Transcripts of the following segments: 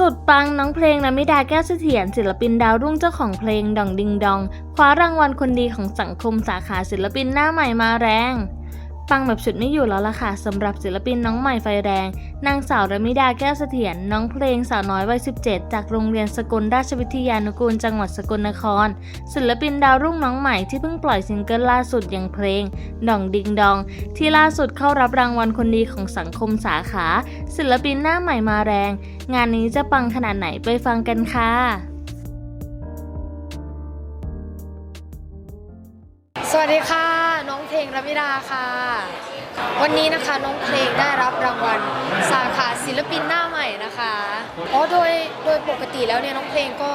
สุดปังน้องเพลงนะมิดาแก้วเสถียรศิลปินดาวรุ่งเจ้าของเพลงดองดิงดอง คว้ารางวัลคนดีของสังคมสาขาศิลปินหน้าใหม่มาแรง ปังแบบสุดไม่อยู่แล้วล่ะค่ะสำหรับศิลปินน้องใหม่ไฟแรง นางสาวระมิดาแก้วเสถียรน้องเพลงสาวน้อยวัย 17 จากโรงเรียนสกลราชวิทยานุกูลจังหวัดสกลนคร ศิลปินดาวรุ่งน้องใหม่ที่เพิ่งปล่อยซิงเกิลล่าสุดอย่างเพลงดองดิงดอง ที่ล่าสุดเข้ารับรางวัลคนดีของสังคมสาขา ศิลปินหน้าใหม่มาแรง งานนี้จะปังขนาดไหนไปฟังกันค่ะสวัสดีค่ะ งเพลงรมิดาค่ะ วันนี้นะคะน้องเพลงได้รับรางวัลสาขาศิลปินหน้าใหม่นะคะอ๋อโดยโดยปกติแล้วเนี่ยน้องเพลงก็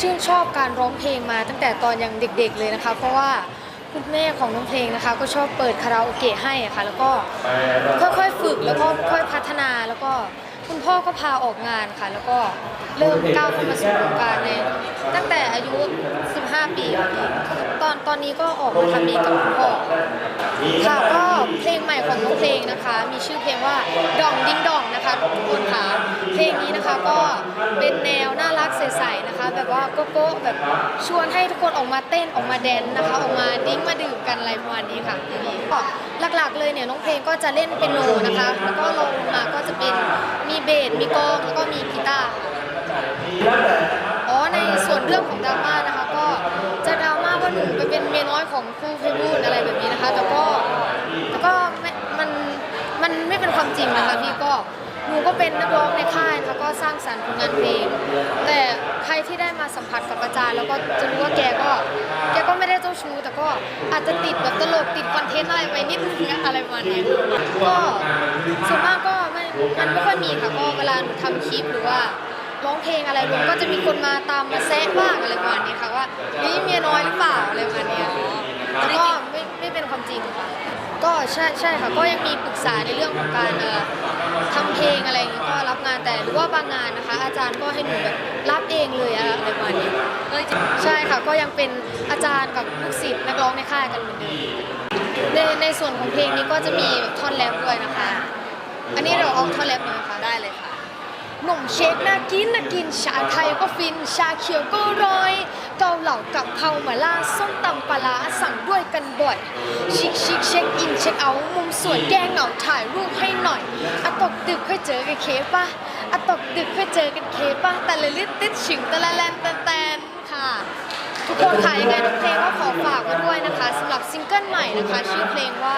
ชื่นชอบการร้องเพลงมาตั้งแต่ตอนยังเด็กๆเลยนะคะ เพราะว่าคุณแม่ของน้องเพลงนะคะ ก็ชอบเปิดคาราโอเกะให้ะค่ะ แล้วก็ค่อยๆฝึกแล้วก็ค่อยพัฒนาแล้วก็คุณพ่อก็พาออกงานค่ะ แล้วก็เริ่มก้าวเข้ามาสู่วงการในตั้งแต่อายุ 15 ปีตอน ตอนนี้ก็ออกมาทำเองกับคุณพ่อค่ะก็เพลงใหม่ของน้องเพลงนะคะ มีชื่อเพลงว่าดองดิ้งดองนะคะทุกคนค่ะเพลงนี้นะคะก็เป็นแนวน่ารักใสๆนะคะ แบบว่าโกโก้แบบชวนให้ทุกคนออกมาเต้นออกมาแดนนะคะ ออกมาดิ้งมาดื่มกันอะไรประมาณนี้ค่ะเพลงนี้ก็หลักๆเลยเนี่ยน้องเพลงก็จะเล่นเป็นโนนะคะ แล้วก็ลงมาก็จะเป็นมีเบสมีกองแล้วก็มีกีตาร์ค่ะอ๋อในส่วนเรื่องของดราม่า ของครูเพบูลอะไรแบบนี้นะคะ แต่ก็แต่ก็ไม่มันมันไม่เป็นความจริงนะคะพี่ก็หนูก็เป็นนักร้องในค่ายนะคะก็สร้างสรรค์ผลงานเพลง แต่ใครที่ได้มาสัมผัสกับอาจารย์ แล้วก็จะรู้ว่าแกก็แกก็ไม่ได้เจ้าชู้ แต่ก็อาจจะติดแบบตลกติดคอนเทนต์อะไรไปนิดนึงอะไรประมาณนี้ก็ส่วนมากก็ไม่มันไม่ค่อยมีค่ะก็เวลาหนูทำคลิปหรือว่าร้องเพลงอะไรรวมก็จะมีคนมาตามมาแซะบ้างอะไรประมาณนี้ค่ะว่านี่เมียน้อยหรือเปล่าอะไรประมาณนี้แต่ก็ไม่ไม่เป็นความจริงค่ะ ก็ ใช่ใช่ค่ะก็ยังมีปรึกษาในเรื่องของการเอ่อทำเพลงอะไรอย่างเงี้ยก็รับงานแต่หรือว่าบางงานนะคะ อาจารย์ก็ให้หนูแบบรับเองเลยอะไรประมาณนี้ใช่ค่ะก็ยังเป็นอาจารย์กับลูกศิษย์นักร้องในค่ายกันเหมือนเดิมในในส่วนของเพลงนี้ก็จะมีแบบท่อนแรปด้วยนะคะ อันนี้เราเอาท่อนแรปหน่อยนะคะได้เลยค่ะ หนุ่มเชคน่ากินน่ากินชาไทยก็ฟินชาเขียวก็ร้อย เกาเหลากับเพรามาล่าส้มตำ ปลาสั่งด้วยกันบ่อย ชิคชิคเช็คอินเช็คเอาท์มุมสวยแก้เหงาถ่ายรูปให้หน่อยอะตกดึกค่อยเจอกันเคปะอะตกดึกค่อยเจอกันเคปะแต่ละลิตติดฉิงแต่ละแลนแตนแตนค่ะ ทุกคนค่ะยังไงน้องเพลงก็ขอฝากไว้ด้วยนะคะสำหรับซิงเกิลใหม่นะคะ ชื่อเพลงว่า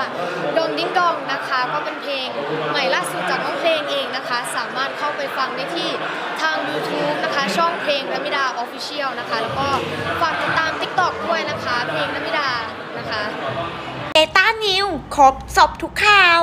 ดงดิ้งดองนะคะ ก็เป็นเพลงใหม่ล่าสุดจากน้องเพลงเองนะคะ สามารถเข้าไปฟังได้ที่ทาง YouTube ช่องเพลงระมิดาออฟฟิเชียลนะคะ แล้วก็ฝากติดตาม TikTok ด้วยนะคะ เพลงระมิดานะคะเอต้านิวครบสอบทุกข่าว